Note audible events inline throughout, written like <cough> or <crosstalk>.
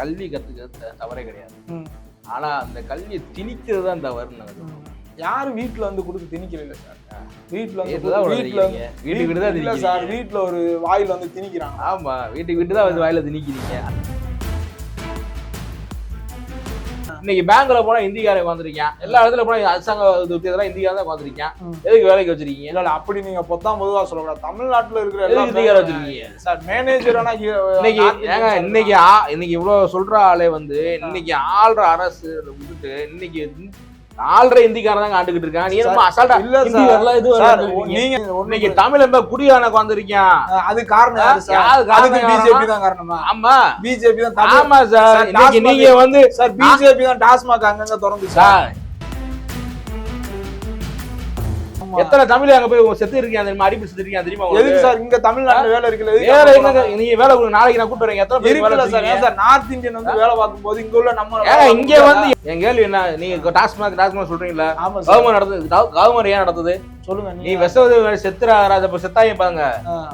கல்வி கத்துக்கிறது த- தவறே கிடையாது ம். ஆனா அந்த கல்வியை திணிக்கிறது தான் தவறுன்னு. யாரும் வீட்ல வந்து கொடுத்து திணிக்கல இல்ல சார் வீட்ல வந்து வீட்டுல. வீட்டுக்கு வீட்டு தான் இல்ல சார். வீட்ல ஒரு வாயில வந்து திணிக்கிறாங்க ஆமா வீட்டுக்கு வீட்டு தான் வந்து வாயில திணிக்கிறீங்க இன்னைக்கு பேங்க்ல போனா இந்திக்காரன் உட்காந்துருக்கேன் எல்லா இடத்துல போனா அரசாங்க உத்தியோகம் இந்தியா தான் உட்காந்துருக்கேன். எதுக்கு வேலைக்கு வச்சிருக்கீங்க? இல்ல அப்படி நீங்க பொத்தாம் பொதுவா சொல்லக்கூடாது. தமிழ்நாட்டுல இருக்கிற எல்லா இந்திக்கார வச்சிருக்கீங்க? சார் மேனேஜர் ஆனா இன்னைக்கு ஏங்க இன்னைக்கு இன்னைக்கு இவ்வளவு சொல்ற ஆளே வந்து இன்னைக்கு ஆள்ற அரசு விட்டுட்டு இன்னைக்கு ஆள்ற இந்திக்காரன் தான் ஆண்டுகிட்டு இருக்கான். நீ என்ன அசால்ட்டா இல்ல ஹிந்தி. வரல இது வரல. நீங்க இன்னைக்கு தமிழ் எம்ப குடியான உட்காந்துருக்கேன் அது காரணம் யாரு காரணம் பிஜேபி? தான் காரணமா? ஆமா. பிஜேபி தான் ஆமா சார். நீங்க வந்து சார் பிஜேபி தான் டாஸ்மாக் அங்கங்க திறந்து சார் எத்தனை தமிழ் அங்க போய் செத்து இருக்கீங்க தெரியுமா? அடிப்பு செத்து இருக்கீங்க தெரியுமா உங்களுக்கு? எதுக்கு சார் இங்க தமிழ்நாட்டுல வேலை இருக்குல்ல? வேலை போறாங்க? நீங்க வேலை நாளைக்கு நான் கூட்டு வரேன். எத்தனை பேர் வேலை சார்? ஏன் சார் நார்த் இந்தியன் வந்து வேலை பார்க்கும்போது இங்க உள்ள நம்ம ஏங்க இங்க வந்து என் கேள்வி என்ன? நீங்க டாஸ்மாக் டாஸ்மாக் சொல்றீங்களா கவர்மெண்ட் நடந்தது கவர்மெண்ட் ஏன் நடந்தது சொல்லுங்க நீ நீ விஷ செத்துறா இப்ப செத்தாயும் பாருங்க.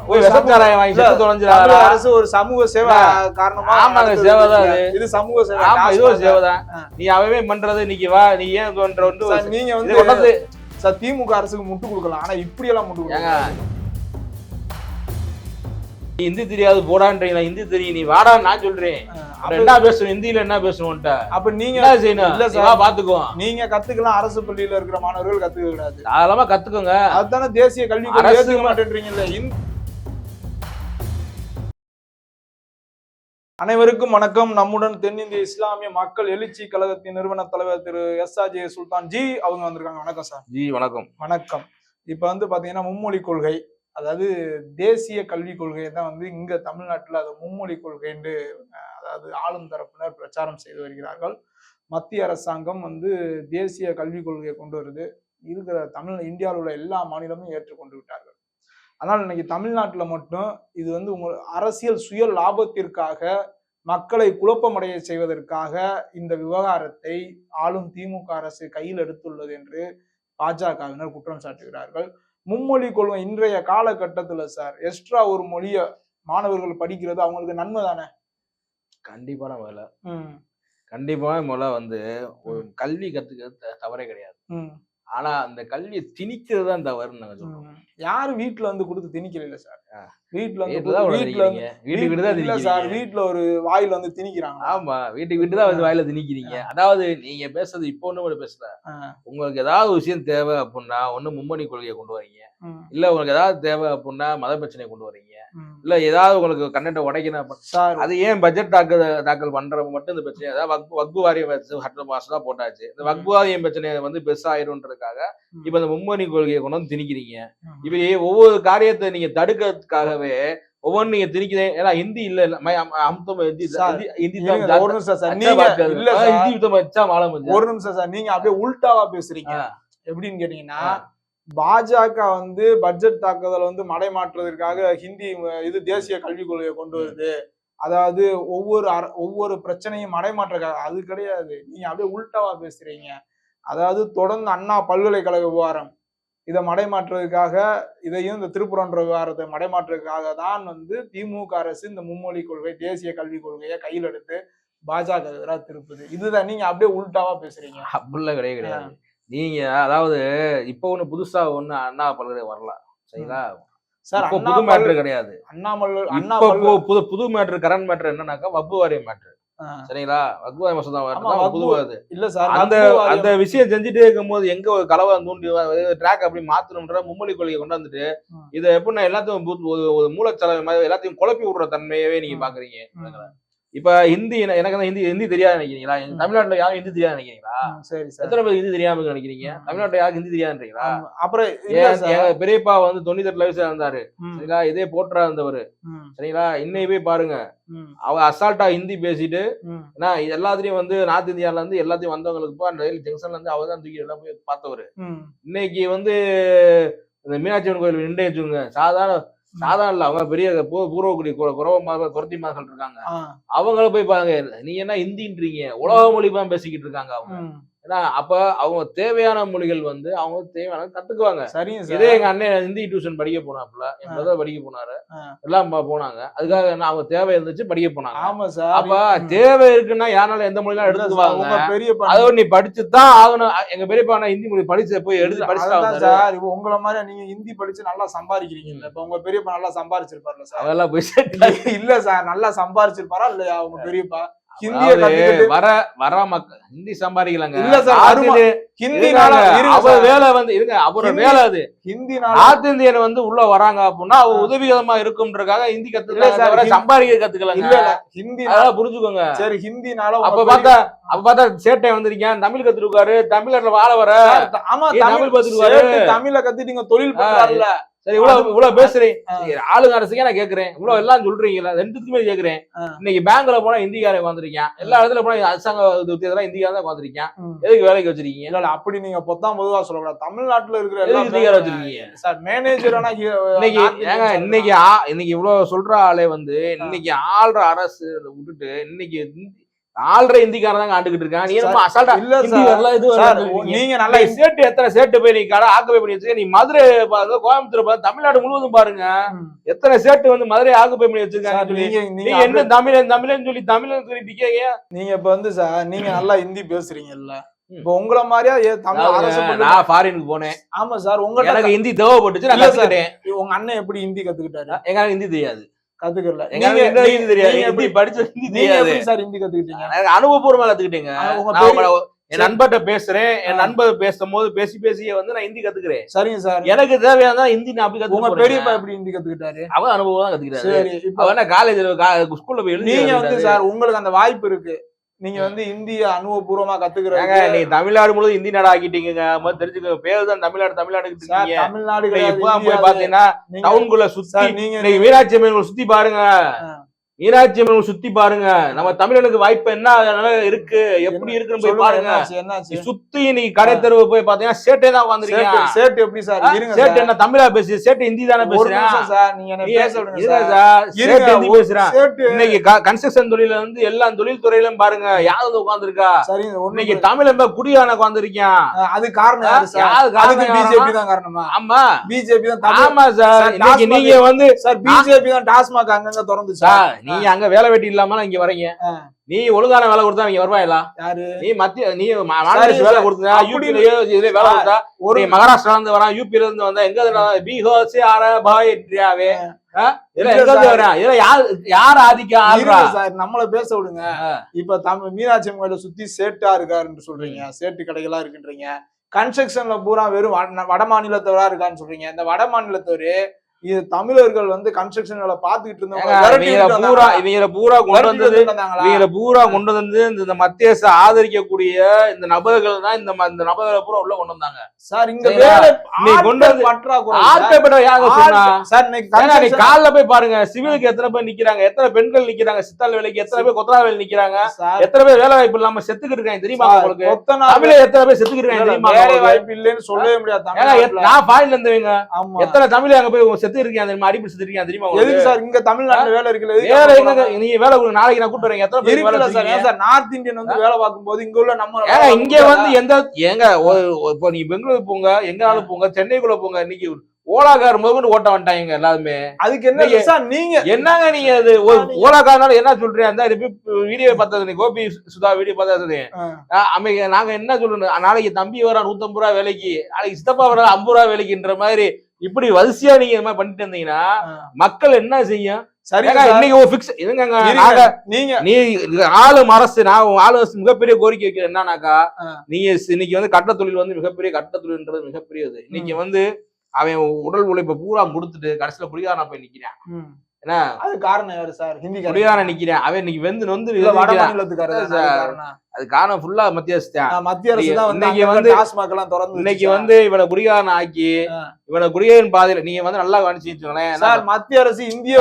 போய் விஷச்சாராயம் வாங்கி செத்து தொலைஞ்சிடா தமிழக அரசு ஒரு சமூக சேவை காரணமா ஆமாங்க. சேவை தான். இது சமூக சேவை ஆமா இது ஒரு ஆ. நீ அவவே பண்றது இன்னைக்கு வா நீ ஏன் பண்ற வந்து நீங்க வந்து சார் திமுக அரசுக்கு முட்டு கொடுக்கலாம். ஆனா இப்படி எல்லாம் முட்டு கொடுக்கலாம் ஹிந்தி தெரியாது போடான்றீங்களா? ஹிந்தி தெரியும். நீ வாடா நான் சொல்றேன். என்ன பேசணும்? ஹிந்தியில என்ன பேசணும்ட்ட அப்ப நீங்க என்ன செய்யணும்? இல்ல சார். பாத்துக்கோ நீங்க கத்துக்கலாம். அரசு பள்ளியில இருக்கிற மாணவர்கள் கத்துக்க கூடாது. அதெல்லாம கத்துக்கோங்க. அதுதானே தேசிய கல்வி மாட்டேன்றீங்கல்ல. அனைவருக்கும் வணக்கம். நம்முடன் தென்னிந்திய இஸ்லாமிய மக்கள் எழுச்சி கழகத்தின் நிறுவன தலைவர் Thiru S R J Sultan ji அவங்க வந்திருக்காங்க. வணக்கம் சார். ஜி வணக்கம். வணக்கம். இப்ப வந்து பாத்தீங்கன்னா மும்மொழி கொள்கை அதாவது தேசிய கல்விக் கொள்கையை தான் வந்து இங்க தமிழ்நாட்டுல அது மும்மொழி கொள்கைன்னு அஹ், அதாவது ஆளும் தரப்பினர் பிரச்சாரம் செய்து வருகிறார்கள். மத்திய அரசாங்கம் வந்து தேசிய கல்விக் கொள்கையை கொண்டு வருது. இருக்கிற தமிழ் இந்தியாவில் உள்ள எல்லா மாநிலமும் ஏற்றுக்கொண்டு விட்டார்கள். ஆனால் இன்னைக்கு தமிழ்நாட்டுல மட்டும் இது வந்து உங்க அரசியல் சுய லாபத்திற்காக மக்களை குழப்பமடைய செய்வதற்காக இந்த விவகாரத்தை ஆளும் திமுக அரசு கையில் எடுத்துள்ளது என்று பாஜகவினர் குற்றம் சாட்டுகிறார்கள். மும்மொழி கொள்கை இன்றைய காலகட்டத்துல சார் எக்ஸ்ட்ரா ஒரு மொழிய மாணவர்கள் படிக்கிறது அவங்களுக்கு நன்மை தானே? கண்டிப்பான முதல்ல. கண்டிப்பான முதல்ல வந்து ஒரு கல்வி கத்துக்கிறது தவறே கிடையாது. ஆனா அந்த கல்வியை திணிக்கிறது தான் தவறுன்னு நாங்க சொல்றோம். யாரும் வீட்டுல வந்து கொடுத்து திணிக்கல சார்? ஆ. வீட்டுல வந்து வீட்டுல வீட்டுக்கு வீட்டு தான் இல்ல சார் வீட்டுல ஒரு வாயில வந்து திணிக்கிறாங்க. ஆமா வீட்டுக்கு வீட்டு தான் வந்து வாயில திணிக்கிறீங்க. அதாவது நீங்க பேசுறது இப்போ ஒண்ணு கூட பேசல. உங்களுக்கு ஏதாவது விஷயம் தேவை அப்படின்னா ஒண்ணு மும்மணி கொள்கையை கொண்டு வரீங்க. இல்ல உங்களுக்கு ஏதாவது தேவை அப்படின்னா மத பிரச்சனையை கொண்டு வரீங்க. இல்ல ஏதாவது உங்களுக்கு கண்டென்ட் உடைக்கணும் சார் அது ஏன் பட்ஜெட் தாக்கல் தாக்கல் பண்றவங்க மட்டும் இந்த பிரச்சனை அதாவது வக்பு வக்பு வாரியம் சட்ட மாசம் தான் போட்டாச்சு. இந்த வக்பு வாரியம் பிரச்சனையை வந்து பெருசாயிருன்றதுக்காக. இப்ப இந்த மும்மணி கொள்கையை கொண்டு வந்து திணிக்கிறீங்க. இப்ப ஒவ்வொரு காரியத்தை நீங்க தடுக்கிறதுக்காகவே ஒவ்வொன்றும் நீங்க திணிக்கிறேன் ஏன்னா ஹிந்தி இல்ல இல்ல மை அம்- அம்தம் ஹிந்தி ஹிந்தி- ஒரு நிமிஷம் சார். நீங்க இல்ல ஹிந்தி. ஒரு நிமிஷம் சார். நீங்க அப்படியே உல்டாவா பேசுறீங்க. எப்படின்னு கேட்டீங்கன்னா. பாஜக வந்து பட்ஜெட் தாக்குதல் வந்து மடைமாற்றுவதற்காக ஹிந்தி அஹ், இது தேசிய கல்விக் கொள்கையை கொண்டு வருது. அதாவது ஒவ்வொரு ஒவ்வொரு பிரச்சனையும் மடைமாற்றுறதுக்காக அது கிடையாது. நீங்க அப்படியே உல்டாவா பேசுறீங்க. அதாவது தொடர்ந்து அண்ணா பல்கலைக்கழக விவகாரம். இதை மடைமாற்றுறதுக்காக இதையும் இந்த திருப்புறன்ற விவகாரத்தை மடைமாற்றுறதுக்காக தான் வந்து திமுக அரசு இந்த மும்மொழி கொள்கை தேசிய கல்விக் கொள்கையை கையில் எடுத்து பாஜக எதிராக திருப்புது. இதுதான் நீங்க அப்படியே உல்டாவா பேசுறீங்க. அப்படிலாம் கிடையாது. நீங்க அதாவது இப்ப ஒண்ணு புதுசா ஒண்ணு அண்ணா பல்கலை வரலாம் சரிங்களா? சார் புது மேட்ரு கிடையாது. அண்ணாமலை அண்ணா புது புது மேட்ரு கரண்ட் மேட்ரு என்னன்னாக்கா வப்பு வாரியம் மேட்ரு. சரிங்களா? வாரியம் மசோதா ஆமா, வரட்டும் தான் புது வக்பு- வருது இல்ல சார் அந்த அந்த விஷயம் செஞ்சுட்டே இருக்கும்போது எங்க ஒரு கலவை தூண்டி ட்ராக் அப்படி மாத்தணும்ன்ற மும்மொழி கொள்கையை கொண்டு வந்துட்டு ம். இதை எப்படின்னா எல்லாத்தையும் பு- ஒரு- மூலச்சலவை மாதிரி எல்லாத்தையும் குழப்பி விடுற தன்மையவே நீங்க. பாக்குறீங்க. இப்ப ஹிந்தி என- எனக்கு தான் ஹிந்தி ஹிந்தி தெரியாது நினைக்கிறீங்களா. தமிழ்நாட்டுல யாரும் ஹிந்தி தெரியாது நினைக்கிறீங்களா? சரி சார். எத்தனை பேர் ஹிந்தி தெரியாம நினைக்கிறீங்க. தமிழ்நாட்டுல யாருக்கு ஹிந்தி தெரியாதுன்றீங்களா. அப்புறம் பெரியப்பா வந்து தொண்ணூத்தி வயசுல இருந்தாரு சரிங்களா? இதே போட்டரா இருந்தவர். சரிங்களா? இன்னைக்கு போய் பாருங்க. அவ அசால்ட்டா ஹிந்தி பேசிட்டு ஏன்னா எல்லாத்துலயும் வந்து நார்த் இந்தியால இருந்து எல்லாத்தையும் வந்தவங்களுக்கு ரயில் ஜங்ஷன்ல இருந்து அவர் தான் தூக்கி எல்லாம் போய் பார்த்தவர். இன்னைக்கு வந்து இந்த மீனாட்சி அம்மன் கோயில் நின்று வச்சுக்கோங்க. சாதாரண சாதாரண இல்ல அவங்க பெரிய பூர்வக்குடி கு- குறவ மா- குறத்தி மக்கள் இருக்காங்க. அவங்கள போய் பாருங்க நீங்க என்ன ஹிந்தின்றீங்க? உலக மொழி தான் பேசிக்கிட்டு இருக்காங்க அவங்க. ஏன்னா அப்ப அவங்க தேவையான மொழிகள் வந்து அவங்க தேவையான கத்துக்குவாங்க. சரிங்க இதே எங்க அண்ணன் ஹிந்தி டியூஷன் படிக்க போனாப்புல என். பிரதர் படிக்க போனாரு. எல்லாம் போனாங்க. அதுக்காக என்ன அவங்க தேவை இருந்துச்சு படிக்க போனாங்க. ஆமா சார். அப்ப. தேவை இருக்குன்னா யாரால எந்த சார், எடுத்துக்குவாங்க பெரிய அதோ நீ படிச்சுதான் ஆகணும். எங்க பெரியப்பா அண்ணா ஹிந்தி மொழி படிச்சு போய் எடுத்து வந்தாரு. சார். இப்போ உங்களை மாதிரி நீங்க ஹிந்தி படிச்சு நல்லா சம்பாதிக்கிறீங்கல்ல இப்ப உங்க பெரியப்பா நல்லா சம்பாரிச்சிருப்பாருல்ல சார்? அதெல்லாம் போய் இல்ல சார் நல்லா சம்பாரிச்சிருப்பாரா இல்லையா உங்க பெரியப்பா? ஹிந்திய வர வர மக்கள் ஹிந்தி சம்பாதிக்கலாங்க. இல்ல சார், ஹிந்தினால அவர். வேலை வந்து இருங்க அவரோட வேலை அது. ஹிந்தினால நார்த் இந்தியன் வந்து உள்ள வராங்க அப்படின்னா அவ உதவிகரமா இருக்கும்ன்றக்காக ஹிந்தி கத்துக்கலாம் சம்பாதிக்க கத்துக்கலங்க. இல்ல ஹிந்தி புரிஞ்சுக்கோங்க. சரி ஹிந்தினால அப்ப பார்த்தா அப்ப பார்த்தா சேட்டை வந்திருக்கேன் தமிழ் கத்துருக்காரு தமிழ்நாட்டுல வாழ வர. ஆமா தமிழ்? சேர்த்து தமிழ கத்து நீங்க தொழில் பண்றாருல்ல. சரி இவ்வளவு இவ்வளவு பேசுறீங்க. ஆளுங்க அரசுக்கே நான் கேக்குறேன். இவ்வளவு எல்லாம் சொல்றீங்களா ரெண்டுத்துக்குமே கேக்குறேன். இன்னைக்கு பேங்க்ல போனா ஹிந்திக்காரன் வந்திருக்கேன் எல்லா இடத்துல போனா அரசாங்க இதெல்லாம் ஹிந்திக்காரன் தான் வந்திருக்கேன். எதுக்கு வேலைக்கு வச்சிருக்கீங்க? இல்ல அப்படி நீங்க பொத்தாம் பொதுவா சொல்லக்கூடாது. தமிழ்நாட்டுல இருக்கிற எல்லா வச்சிருக்கீங்க? சார் மேனேஜர் இன்னைக்கு ஏங்க இன்னைக்கு இன்னைக்கு இவ்வளவு சொல்ற ஆளே வந்து இன்னைக்கு ஆள்ற அரசு விட்டுட்டு இன்னைக்கு ஆள்ற ஹிந்திக்காரன் தாங்க ஆண்டுகிட்டு இருக்கான். நீ என்னமோ அசால்ட்டா இல்ல வரல இது நீங்க நல்லா சேட்டு எத்தனை சேட்டு போய் நீ கடை ஆக்குபை பண்ணி வச்சிருக்க? நீ மதுரை பாருங்க கோயம்புத்தூர் பாருங்க தமிழ்நாடு முழுவதும் பாருங்க. எத்தனை சேட்டு வந்து மதுரை ஆக்குபை பண்ணி சார், வச்சிருக்காங்க சொல்லி. நீங்க என்ன தமிழன் தமிழன் சொல்லி தமிழன் சொல்லி நிக்கீங்க நீங்க இப்ப வந்து சார் நீங்க நல்லா ஹிந்தி பேசுறீங்கல்ல. இப்ப உங்கள மாதிரியா தமிழ் நான் ஃபாரினுக்கு போனேன். ஆமா சார் உங்க எனக்கு ஹிந்தி தேவைப்பட்டுச்சு நான் சார். கத்துக்கிட்டேன். உங்க அண்ணன் எப்படி ஹிந்தி கத்துக்கிட்டாரு? எங்க ஹிந்தி தெரியாது. கத்துக்கல. தெரியாது. படிச்ச தெரியாது. சார் ஹிந்தி கத்துக்கிட்டீங்க? அனுபவபூர்வமா கத்துக்கிட்டேங்க. என் நண்பர்கிட்ட பேசுறேன். என். நண்பர் பேசும்போது பேசி பேசியே வந்து நான் ஹிந்தி கத்துக்கிறேன். சரிங்க சார். எனக்கு தேவையான ஹிந்தி நான் அப்படி உங்க கத்துக்க பெரியப்பா எப்படி ஹிந்தி கத்துக்கிட்டாரு? அவன் அனுபவம் தான் சரி இப்ப அவன் என்ன காலேஜ் ஸ்கூல்ல போய் நீங்க வந்து. சார் உங்களுக்கு அந்த வாய்ப்பு இருக்கு. நீங்க வந்து இந்திய அனுபவபூர்வமா கத்துக்கிறாங்க நீ தமிழ்நாடு முழுவதும் ஹிந்தி நாடு ஆக்கிட்டீங்க தெரிஞ்சுக்க பேர் தான் தமிழ்நாடு தமிழ்நாடு தமிழ்நாடு நீங்க போய். பாத்தீங்கன்னா நீங்க- டவுனுக்குள்ள சுத்தி நீங்க மீனாட்சி அம்மன் சுத்தி பாருங்க. மீனாட்சி அம்மன் சுத்தி பாருங்க. நம்ம தமிழனுக்கு வாய்ப்பு என்ன? இருக்கு. எப்படி இருக்குன்னு போய் பாருங்க. சுத்தி நீ கடை தெருவு போய் பாத்தீங்கன்னா சேட்டே தான் உட்காந்துருக்கீங்க சேட்டு எப்படி சார்? சேட்டு. என்ன தமிழா பேசு சேட்டு ஹிந்தி தானே பேசுறேன் சார் நீங்க பேசுறான் இன்னைக்கு கன்ஸ்ட்ரக்ஷன் தொழில வந்து எல்லா தொழில் துறையிலும் பாருங்க யாரு உட்காந்துருக்கா இன்னைக்கு தமிழன் குடியான உட்காந்துருக்கான் அது காரணம் யாரு காரணம்? பிஜேபி? தான் காரணமா? ஆமா. பிஜேபி தான் ஆமா சார். இன்னைக்கு நீங்க வந்து சார் பிஜேபி தான் டாஸ்மாக் அங்கங்க திறந்து சார் நீங்க அங்க வேலை வெட்டி இல்லாம இங்க வரீங்க. நீ ஒழுங்கான வேலை கொடுத்தா இங்க வருவாங்களா யாரு? நீ மத்திய நீ மா- மாநில சரி, வேலை. கொடுத்தா யூபில இதுல வேலை கொடுத்தா ஒரு மகாராஷ்டிரால இருந்து வரான் யூபில இருந்து வந்தா எங்க? பீகார் சே ஆர பாய் இந்தியாவே. நம்மள பேச விடுங்க. இப்ப தமிழ் மீனாட்சி கோயில சுத்தி சேட்டா இருக்காருன்னு சொல்றீங்க. சேட்டு கடைகளா இருக்குன்றீங்க. கன்ஸ்ட்ரக்ஷன்ல பூரா வெறும் வட- வட மாநிலத்தவரா இருக்கான்னு சொல்றீங்க. இந்த வட மாநிலத்தவரு இது தமிழர்கள் வந்து கன்ஸ்ட்ரக்ஷன் வேலை இவங்கள விட்டுட்டு பூரா? இவங்கள பூரா கொண்டு வந்தது? இவங்கள பூரா கொண்டு வந்து இந்த மத்திய அரசு ஆதரிக்கக்கூடிய இந்த நபர்கள் தான் இந்த இந்த நபர்களை பூரா உள்ள கொண்டு வந்தாங்க. சார் இங்க நீ கொண்டு வந்து- பற்றாக்குறை. யாங்க சொன்னா சார் நீ கால்ல போய் பாருங்க சிவிலுக்கு எத்தனை பேர் நிக்கிறாங்க? எத்தனை பெண்கள் நிக்கிறாங்க? சித்தாள் வேலைக்கு எத்தனை பேர் கொத்தரா வேலை நிக்கிறாங்க? எத்தனை பேர் வேலை வாய்ப்பு இல்லாம செத்துக்கிட்டு இருக்காங்க தெரியுமா உங்களுக்கு? தமிழ்ல எத்தனை பேர் செத்துக்கிட்டு இருக்காங்க தெரியுமா வேலை? வாய்ப்பு இல்லைன்னு சொல்லவே முடியாது நான் ஃபாரின்ல இருந்தவங்க. எத்தனை தமிழ் அங்க போய் செத்து இருக்காங்க தெரியுமா அடிப்படை செத்து இருக்காங்க தெரியுமா? எதுக்கு சார் இங்க தமிழ்நாட்டுல வேலை இருக்குல்ல வேலை எங்க? நீங்க வேலை கொடுங்க நாளைக்கு நான் கூட்டு வரேன். எத்தனை பேர் இருக்குல்ல சார்? ஏன் சார்? நார்த் இந்தியன் வந்து வேலை பார்க்கும்போது இங்க உள்ள நம்ம ஏங்க இங்க? வந்து எந்த ஏங்க இப்போ நீங்க பெங்களூர் போங்க எங்கனாலும் போங்க சென்னைக்குள்ள போங்க இன்னைக்கு ஓலாக்கார் முதற்கொண்டு ஓட்ட வந்துட்டாங்க எல்லாருமே. அதுக்கு என்ன சார் நீங்க என்னங்க நீங்க அது? ஓலாக்காரனால என்ன சொல்றீங்க? அந்த வீடியோ பார்த்தது நீ கோபி சுதா வீடியோ பார்த்தது. அமைக்க நாங்க என்ன சொல்லணும்? நாளைக்கு தம்பி வரா நூத்தம்பது ரூபா வேலைக்கு நாளைக்கு சித்தப்பா வரா ஐம்பது ரூபா வேலைக்குன்ற மாதிரி இப்படி வரிசையா நீங்க இந்த மாதிரி பண்ணிட்டு இருந்தீங்கன்னா மக்கள் என்ன செய்யும்? நான் மிகப்பெரிய கோரிக்கை வைக்கிறேன் என்னன்னாக்கா. நீங்க இன்னைக்கு வந்து கட்ட தொழில் வந்து மிகப்பெரிய கட்ட தொழில்ன்றது மிகப்பெரியது. இன்னைக்கு வந்து அவன் உடல் உழைப்பை பூரா கொடுத்துட்டு கடைசியில குடிகாரனா போய் நிக்கிறான். என்ன? அது காரணம் யாரு சார்? ஹிந்தி குடிகாரன் நிக்கிறேன். அவன் இன்னைக்கு வெந்து நொந்து இல்ல வட. மாநிலத்துக்காரர் சார். அது காரணம் ஃபுல்லா மத்திய அரசு தான் மத்திய அரசு தான் வந்து இன்னைக்கு வந்து- டாஸ்மாக் எல்லாம் திறந்து இன்னைக்கு வச்சுச்சு வந்து இவனை குடிகாரன் ஆக்கி. இவனை குடிகாரன் பாதையில நீங்க வந்து நல்லா கவனிச்சுங்களேன் சார் மத்திய அரசு இந்திய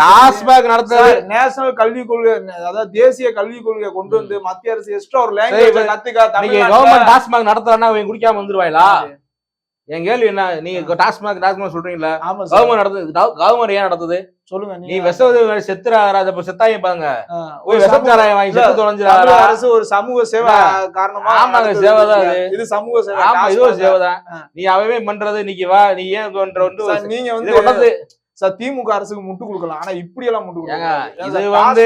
டாஸ்மாக் நடத்துறது நேஷனல் கல்விக் கொள்கை அதாவது தேசிய கல்விக் கொள்கையை கொண்டு வந்து மத்திய அரசு எக்ஸ்ட்ரா ஒரு லாங்குவேஜ் கத்துக்க கவர்மெண்ட் டாஸ்மாக் நடத்துறான்னா அவன் குடிக்காம வந்துருவாங்களா என் கேள்வி என்ன? நீங்க டாஸ்மாக் டாஸ்மாக் சொல்றீங்களா கவர்மெண்ட் நடத்துது கவர்மெண்ட் ஏன் நடத்துது? சொல்லுங்க நீ விஷ செத்துறாத இப்ப செத்தாங்க பாருங்க. போய் விஷச்சாராயம் வாங்கி செத்து தமிழக அரசு ஒரு சமூக சேவை காரணமா ஆமாங்க. சேவை தான் இது சமூக சேவை ஆமா இது ஒரு. சேவைதான். ஆ. நீ அவவே பண்றது இன்னைக்கு வா நீ ஏன் பண்ற வந்து நீங்க வந்து கொண்டது சார் திமுக அரசுக்கு முட்டு கொடுக்கலாம். ஆனா இப்படி எல்லாம் முட்டு கொடுக்கலாம். இது வந்து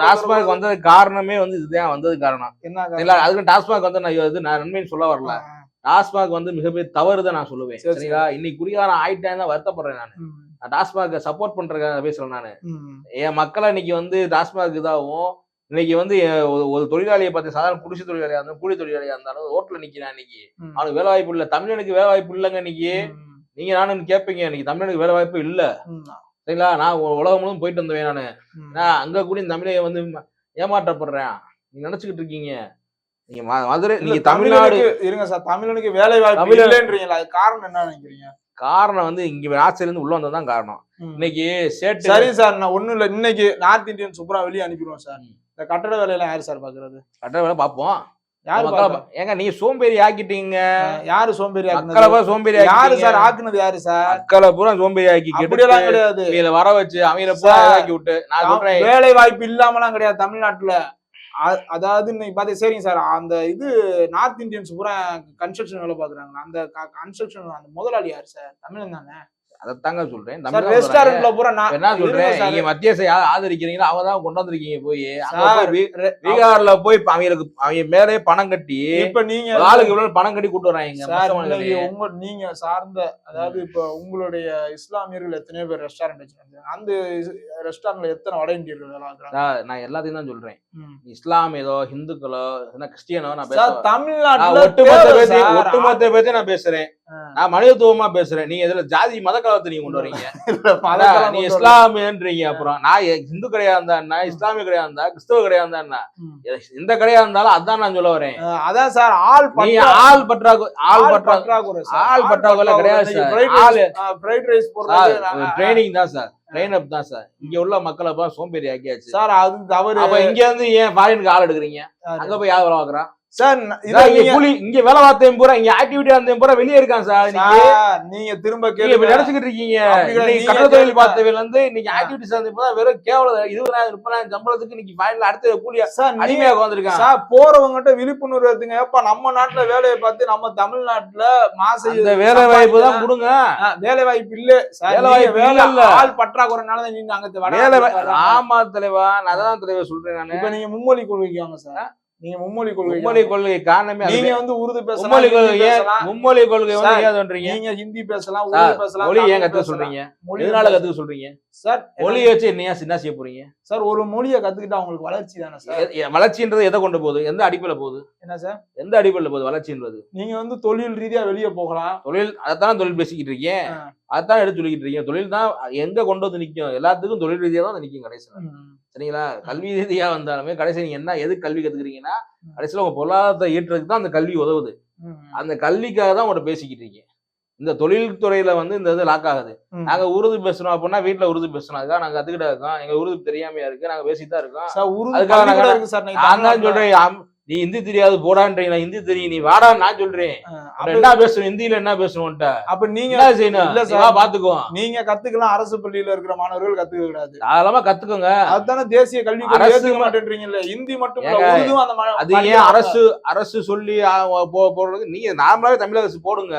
டாஸ்மாக் வந்தது காரணமே வந்து இதுதான் வந்தது காரணம். என்ன இல்ல அதுக்கு டாஸ்மாக் வந்து நான் இது நான் நன்மைன்னு சொல்ல வரல? டாஸ்மாக் வந்து மிகப்பெரிய தவறு தான் நான் சொல்லுவேன். சரி, சரிங்களா? இன்னைக்கு குடிகாரம் ஆயிட்டேன் தான் வருத்தப்படுறேன் நான். நான் டாஸ்மாக் சப்போர்ட் பண்றேன் பேசுறேன் நான். என் மக்களை இன்னைக்கு வந்து டாஸ்மாக் இதாகவும் இன்னைக்கு வந்து ஒரு- தொழிலாளியை பார்த்து சாதாரண குடிசை தொழிலாளியா இருந்தாலும் கூலி தொழிலாளியா இருந்தாலும் ரோட்ல நிக்கிறான் இன்னைக்கு. அவனுக்கு வேலை வாய்ப்பு இல்ல. தமிழனுக்கு வேலை வாய்ப்பு இல்லைங்க இன்னைக்கு. நீங்க நானும் கேட்பீங்க இன்னைக்கு தமிழனுக்கு வேலை வாய்ப்பு இல்ல. சரிங்களா? நான் உலகம் முழுவதும் போயிட்டு வந்தவன் நானு. நான் அங்க கூட இந்த தமிழை வந்து ஏமாற்றப்படுறேன். நீங்க நினைச்சுக்கிட்டு இருக்கீங்க. நீங்க மதுரை நீங்க தமிழ்நாடு இருங்க சார் தமிழனுக்கு வேலை வாய்ப்பு இல்லைன்றீங்களா அது காரணம் என்ன நினைக்கிறீங்க? காரணம் வந்து இங்க ஆட்சியில இருந்து உள்ள வந்ததுதான் காரணம். இன்னைக்கு சேட்டு சரி சார் நான் ஒண்ணும் இல்ல. இன்னைக்கு நார்த் இந்தியன் சூப்பரா வெளியே அனுப்பிடுவோம் சார். இந்த கட்டட வேலையெல்லாம் யாரு சார் பாக்குறது? கட்ட வேலை பார்ப்போம். யாரு ஏங்க நீங்க சோம்பேறி ஆக்கிட்டீங்க. யாரு சோம்பேறி மக்களை? பூரா சோம்பேறி யாரு. சார் ஆக்குனது யாரு சார்? மக்களை பூரா சோம்பேறி ஆக்கி கெடுத்து கிடையாது. இவங்கள வர வச்சு அவங்கள பூரா இதாக்கி விட்டு. நான் சொல்றேன். வேலை வாய்ப்பு இல்லாமலாம் கிடையாது தமிழ்நாட்டுல. அதாவது பாத்தீங்க சரிங்க சார். அந்த இது நார்த் இந்தியன்ஸ் பூரா கன்ஸ்ட்ரக்ஷன் வேலை பாக்குறாங்க அந்த கன்ஸ்ட்ரக்ஷன் அந்த முதலாளி யாரு சார்? தமிழன் தானே? அதைத்தாங்க சொல்றேன். ரெஸ்டாரண்ட்ல பூரா நான் என்ன சொல்றேன். நீங்க மத்திய ஆதரிக்கிறீங்களோ அவங்க தான் கொண்டு வந்திருக்கீங்க போய். பீகார்ல போய் அவங்களுக்கு அவங்க மேலே பணம் கட்டி இப்ப நீங்க ஆளுக்கு இவ்வளவு பணம் கட்டி கூட்டு வராங்க. உங்க நீங்க சார்ந்த அதாவது இப்ப உங்களுடைய இஸ்லாமியர்கள் எத்தனையோ பேர் ரெஸ்டாரண்ட் வச்சிருக்காங்க. அந்த ரெஸ்டாரண்ட்ல எத்தனை வட இந்தியர்கள் பார்க்கறாங்க? நான் எல்லாத்தையும் தான் சொல்றேன். இஸ்லாம் ஏதோ ஹிந்துக்களோ கிறிஸ்டியனோ நான் தமிழ்நாட்டுல ஒட்டுமொத்த சார். ஒட்டுமொத்த நான் பேசுறேன். நான் மனிதத்துவமா பேசுறேன். நீங்க இதுல ஜாதி மத கலவத்தை நீங்க கொண்டு வரீங்க? <laughs> நீ. இஸ்லாமியன்றீங்க அப்புறம். நான் இந்து கடையா இருந்தா இஸ்லாமிய கடையா இருந்தா? கிறிஸ்தவ கடையா இருந்தா. எந்த கடையா இருந்தாலும் அதான் நான் சொல்ல வரேன். அதான் சார் ஆள் நீ ஆள் பற்றாக்குறை ஆள் ஆள் பற்றா பற்றாக்குறை. ஆள் பற்றாக்குறை கிடையாது சார். ட்ரைனிங் தான் சார். ட்ரெயின் அப் தான் சார். இங்க உள்ள மக்களை பூரா சோம்பேறி ஆக்கியாச்சு. சார் அது தவறு. அப்ப இங்க இருந்து ஏன் ஃபாரினுக்கு ஆள் எடுக்குறீங்க? அங்க போய் யார் வேலை பாக்குறான் சார் இதான் இங்க நீங்க- கூலி இங்க வேலை பார்த்தேன் பூரா இங்க ஆக்டிவிட்டியா இருந்தேன் பூரா வெளியே இருக்கான் சார் நீங்க திரும்ப கேளுங்க. நினைச்சுக்கிட்டு இருக்கீங்க. கட்டட தொழில் இன்னைக்கு. ஆக்டிவிட்டிஸ் வந்து இப்பதான் வெறும் கேவலம். இருபதாயிரம் முப்பதாயிரம் சம்பளத்துக்கு இன்னைக்கு ஃபைனல் அடுத்த கூலியா சார் நீங்க அடிமையா உட்காந்துருக்கான் சார் போறவங்ககிட்ட விழிப்புணர்வு எடுத்துங்க. ஏப்பா நம்ம நாட்டுல வேலையை பார்த்து நம்ம தமிழ்நாட்டுல மாசம் இந்த வேலை வாய்ப்பு தான் கொடுங்க. வேலை வாய்ப்பு இல்ல. வேலை வாய்ப்பு வேலை இல்ல. ஆள் பற்றாக்குறைனால தான் நீங்க அங்க வேலை. ஆமா தலைவா நான் அதான் தலைவா சொல்றேன் நானு. இப்ப நீங்க மும்மொழி கொள்கைக்கு வாங்க சார். நீங்க மும்மொழி கொள்கை மும்மொழி கொள்கை காரணமே. நீங்க வந்து உருது பேசலாம் மும்மொழி கொள்கை மும்மொழி கொள்கை வந்து ஏன் சொல்றீங்க நீங்க ஹிந்தி பேசலாம் உருது பேசலாம் மொழி ஏன் கத்துக்க. சொல்றீங்க? மொழி எதனால கத்துக்க சொல்றீங்க? சார் மொழியை வச்சு என்ன என்ன செய்ய போறீங்க? சார் ஒரு மொழியை கத்துக்கிட்டா உங்களுக்கு வளர்ச்சி தானே சார்? வளர்ச்சின்றது எதை கொண்டு போகுது? எந்த அடிப்படையில போகுது? என்ன சார்? எந்த அடிப்படையில போகுது வளர்ச்சின்றது? நீங்க வந்து தொழில் ரீதியா வெளியே போகலாம். தொழில் அதான் தொழில் பேசிக்கிட்டு இருக்கேன் ஆ. அதான் எடுத்து சொல்லிக்கிட்டு இருக்கீங்க. தொழில் தான் எங்க கொண்டு வந்து நிக்கும்? எல்லாத்துக்கும் தொழில் ரீதியா தான் நிக்கும் கடைசியில. சரிங்களா? கல்வி ரீதியா வந்தாலுமே கடைசி நீங்க என்ன எது கல்வி கத்துக்கிறீங்கன்னா. கடைசியில உங்க பொருளாதாரத்தை ஈட்டுறதுக்கு தான் அந்த கல்வி உதவுது. அந்த கல்விக்காக தான் உங்கள்ட்ட பேசிக்கிட்டு இருக்கீங்க. இந்த தொழில் துறையில வந்து இந்த இது லாக் ஆகுது. நாங்க உருது பேசுறோம் அப்படின்னா வீட்டுல உருது பேசணும் அதுக்காக நாங்க கத்துக்கிட்டா இருக்கோம் எங்க உருது தெரியாமையா இருக்கு. நாங்க பேசிட்டு தான் இருக்கோம் அதுக்காக நாங்க- நான் தான். சொல்றேன். நீ ஹிந்தி தெரியாது போடான்றீங்க. ஹிந்தி தெரியும். நீ வாடா நான் சொல்றேன். என்ன பேசணும் ஹிந்தியில என்ன பேசணும்ட்ட அப்ப நீங்க என்ன செய்யணும்? இல்ல சார். பாத்துக்கோ. நீங்க கத்துக்கலாம். அரசு பள்ளியில இருக்கிற மாணவர்கள் கத்துக்க கூடாது. தாராளமா கத்துக்கோங்க. அதுதானே தேசிய கல்வி அரசு மாட்டேன்றீங்கல்ல. ஹிந்தி மட்டும் அது ஏன் அரசு அரசு சொல்லி போடுறது? நீங்க நார்மலாவே தமிழக அரசு போடுங்க.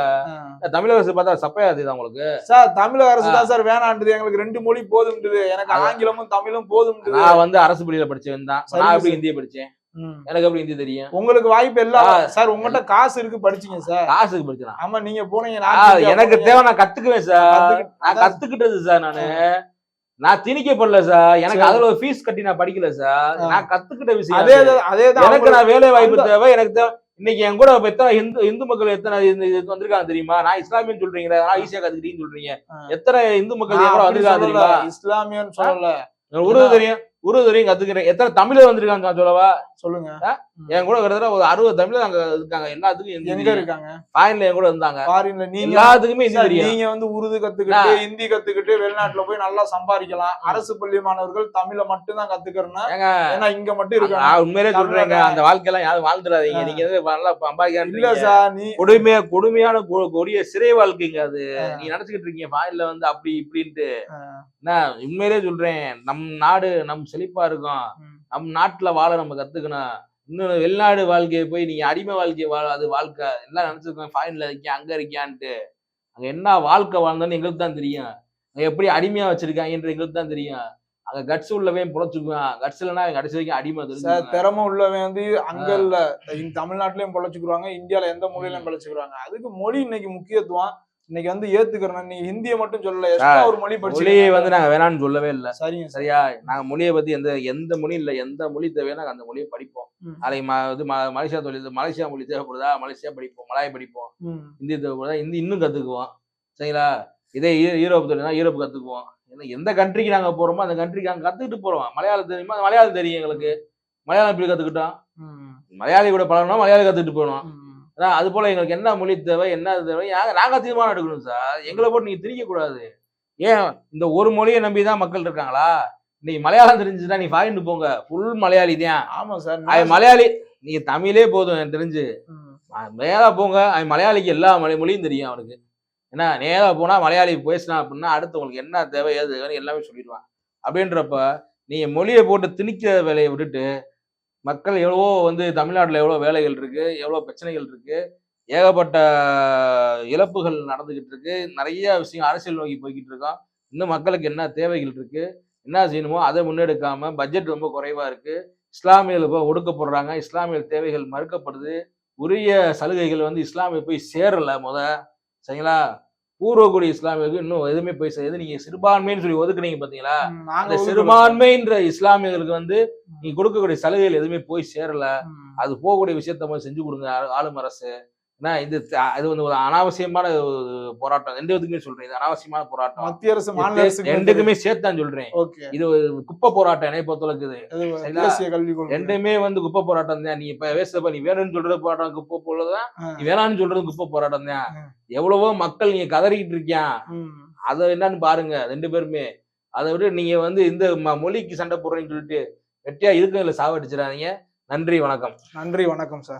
தமிழக அரசு பார்த்தா சப்பையாது உங்களுக்கு சார் தமிழக அரசு தான் சார் வேணான்றது. எங்களுக்கு ரெண்டு மொழி போதும்ன்றது. எனக்கு. ஆங்கிலமும் தமிழும் போதும்ன்றது. நான் வந்து அரசு பள்ளியில படிச்சவன் தான். நான் எப்படி. ஹிந்தியை படிச்சேன். எனக்கு எப்படி ஹிந்தி தெரியும்? உங்களுக்கு வாய்ப்பு எல்லாம். சார் உங்ககிட்ட காசு இருக்கு படிச்சீங்க சார். காசுக்கு படிச்சேன் ஆமா நீங்க போனீங்க எனக்கு. தேவை நான் கத்துக்குவேன் சார். நான் கத்துக்கிட்டது சார் நானு. நான் திணிக்கப்படல சார். எனக்கு. அதுல ஒரு ஃபீஸ் கட்டி நான் படிக்கல சார். நான் கத்துக்கிட்ட விஷயம் அதே அது. தான் எனக்கு நான் வேலை வாய்ப்பு தேவை எனக்கு தேவை. இன்னைக்கு என் கூட எத்தனை இந்து இந்து மக்கள் எத்தனை இதுக்கு வந்திருக்காங்க தெரியுமா? நான் இஸ்லாமியன் சொல்றீங்களா நான் ஈஸியா கத்துக்கிட்டீங்கன்னு சொல்றீங்க. எத்தனை இந்து மக்கள் அப்படி வந்திருக்காங்க. தெரியுமா? இஸ்லாமியன்னு சொல்லல. உருது தெரியும் உருது தெரியும் கத்துக்கிறேன். எத்தனை தமிழர் வந்திருக்காங்க சொல்லவா சொல்லுங்க. என் கூட கிட்டத்தட்ட ஒரு அறுபது தமிழ் அங்க இருக்காங்க. எல்லாத்துக்கும் எங்க. இருக்காங்க? ஃபாரின்ல என் கூட இருந்தாங்க. ஃபாரின்ல நீங்க எல்லாத்துக்குமே நீங்க வந்து உருது கத்துக்கிட்டு ஹிந்தி கத்துக்கிட்டு வெளிநாட்டுல போய் நல்லா சம்பாதிக்கலாம். அரசு பள்ளி மாணவர்கள் தமிழை மட்டும் தான் கத்துக்கிறேன்னா ஏங்க, ஏன்னா இங்க மட்டும் இருக்காங்க. நான் உண்மையிலே சொல்றேங்க அந்த வாழ்க்கையெல்லாம் யாரும் வாழ்ந்துடாதீங்க. நீங்க வந்து நல்லா இல்ல சம்பாதிக்கான்றீங்க சார் நீ கொடுமையா கொடுமையான கொடிய சிறை வாழ்க்கைங்க அது. நீங்க நினைச்சுக்கிட்டு இருக்கீங்க ஃபாரின்ல வந்து அப்படி இப்படின்ட்டு. நான் உண்மையிலே சொல்றேன் நம் நாடு நம் செழிப்பா இருக்கும். நம் நாட்டுல வாழ நம்ம கத்துக்கணும். இன்னும் வெளிநாடு வாழ்க்கையை போய் நீங்க அடிமை வாழ்க்கையை வாழ அது வாழ்க்கை. எல்லாம் நினைச்சிருக்கோம் ஃபாரின்ல இருக்கியா அங்க இருக்கியான்ட்டு. அங்க என்ன வாழ்க்கை வாழ்ந்தோன்னு எங்களுக்கு தான் தெரியும். அங்க எப்படி அடிமையா வச்சிருக்காங்கன்ற எங்களுக்கு தான் தெரியும். அங்க கட்ஸ் உள்ளவன் புழைச்சுக்குவான். கட்ஸ் இல்லைன்னா கடைசி வரைக்கும் அடிமை சார் திறமை உள்ளவன் வந்து அங்க இல்ல. தமிழ்நாட்டிலயும் பொழைச்சுக்குறாங்க இந்தியால எந்த மொழியிலும் பொழைச்சுக்குறாங்க அதுக்கு மொழி இன்னைக்கு முக்கியத்துவம். இன்னைக்கு வந்து ஏத்துக்கிறேன் நீங்க ஹிந்தியை மட்டும் சொல்லல எக்ஸ்ட்ரா ஒரு மொழி மொழியை வந்து நாங்க வேணாம்னு சொல்லவே இல்லை. சரிங்க சார். சரியா? நாங்க மொழியை பத்தி எந்த எந்த மொழி இல்ல எந்த மொழி தேவையோ நாங்க அந்த மொழியை படிப்போம். நாளைக்கு இது மலேசியா தொழில் மலேசியா மொழி தேவைப்படுதா? மலேசியா படிப்போம் மலாய் படிப்போம். ஹிந்தி தேவைப்படுதா? ஹிந்தி இன்னும் கத்துக்குவோம். சரிங்களா? இதே யூரோப் தொழில்னா யூரோப் கத்துக்குவோம். ஏன்னா எந்த கண்ட்ரிக்கு நாங்க போறோமோ அந்த கண்ட்ரிக்கு அங்க கத்துக்கிட்டு போறோம். மலையாளம் தெரியுமா? மலையாளம் தெரியும் எங்களுக்கு. மலையாளம் எப்படி கத்துக்கிட்டோம். மலையாளி கூட பழகணும் மலையாளம் கத்துக்கிட்டு போகணும். அதான் அது போல எங்களுக்கு என்ன மொழி தேவை என்ன தேவை நாங்க தீர்மானம் எடுக்கணும் சார் எங்களை போட்டு நீங்க திரிக்க கூடாது. ஏன் இந்த ஒரு மொழியை நம்பி தான் மக்கள் இருக்காங்களா? நீ மலையாளம் தெரிஞ்சுன்னா நீ ஃபாரின் போங்க. ஃபுல் மலையாளி தான். ஆமா சார் அவன் மலையாளி. நீங்க தமிழே போதும் எனக்கு தெரிஞ்சு. நேரா போங்க. அவன் மலையாளிக்கு எல்லா மொழி மொழியும் தெரியும் அவனுக்கு. ஏன்னா நேரா போனா மலையாளி பேசினா அப்படின்னா அடுத்து உங்களுக்கு என்ன தேவை ஏது தேவைன்னு எல்லாமே சொல்லிடுவான். அப்படின்றப்ப நீங்க மொழியை போட்டு திணிக்கிற வேலையை விட்டுட்டு மக்கள் எவ்வளவோ வந்து தமிழ்நாட்டில் எவ்வளோ வேலைகள் இருக்கு எவ்வளோ பிரச்சனைகள் இருக்கு ஏகப்பட்ட இழப்புகள் நடந்துகிட்டு இருக்கு நிறைய விஷயம் அரசியல் நோக்கி போய்கிட்டு இருக்கோம். இன்னும் மக்களுக்கு என்ன தேவைகள் இருக்கு என்ன செய்யணுமோ அதை முன்னெடுக்காம பட்ஜெட் ரொம்ப குறைவா இருக்கு. இஸ்லாமியர்கள் இப்போ ஒடுக்கப்படுறாங்க இஸ்லாமியர் தேவைகள் மறுக்கப்படுது. உரிய சலுகைகள் வந்து இஸ்லாமிய போய் சேரலை முத சரிங்களா? பூர்வகுடி இஸ்லாமியர்களுக்கு இன்னும் எதுவுமே போய் சேருது நீங்க சிறுபான்மைன்னு சொல்லி ஒதுக்குனீங்க பாத்தீங்களா? அந்த. சிறுபான்மைன்ற இஸ்லாமியர்களுக்கு வந்து நீங்க கொடுக்கக்கூடிய சலுகைகள் எதுவுமே போய் சேரல. அது போகக்கூடிய விஷயத்த செஞ்சு கொடுங்க ஆளு- ஆளும் அரசு. ஏன்னா இது த- இது வந்து ஒரு அனாவசியமான போராட்டம். ரெண்டு விதத்துக்குமே சொல்றேன். இது அனாவசியமான போராட்டம். மத்திய அரசு மாநில அரசு ரெண்டுக்குமே சேர்த்து தான் சொல்றேன். இது குப்பை போராட்டம் என்னை பொறுத்தளவுக்கு ரெண்டுமே வந்து குப்பை போராட்டம் தான். நீ இப்ப வேஸ்டப்ப நீ வேணும்னு சொல்றது போராட்டம் குப்பை போலதான். நீ வேணாம்னு சொல்றது குப்பை போராட்டம் தான். எவ்வளவோ மக்கள் நீங்க கதறிக்கிட்டு இருக்கியான் ம். அதை என்னன்னு பாருங்க ரெண்டு பேருமே. அதை விட நீங்க வந்து இந்த மொழிக்கு சண்டை போடுறீங்கன்னு சொல்லிட்டு வெட்டியா இருக்கிறதுல சாவடிச்சிடாதீங்க. நன்றி வணக்கம். நன்றி வணக்கம் சார்.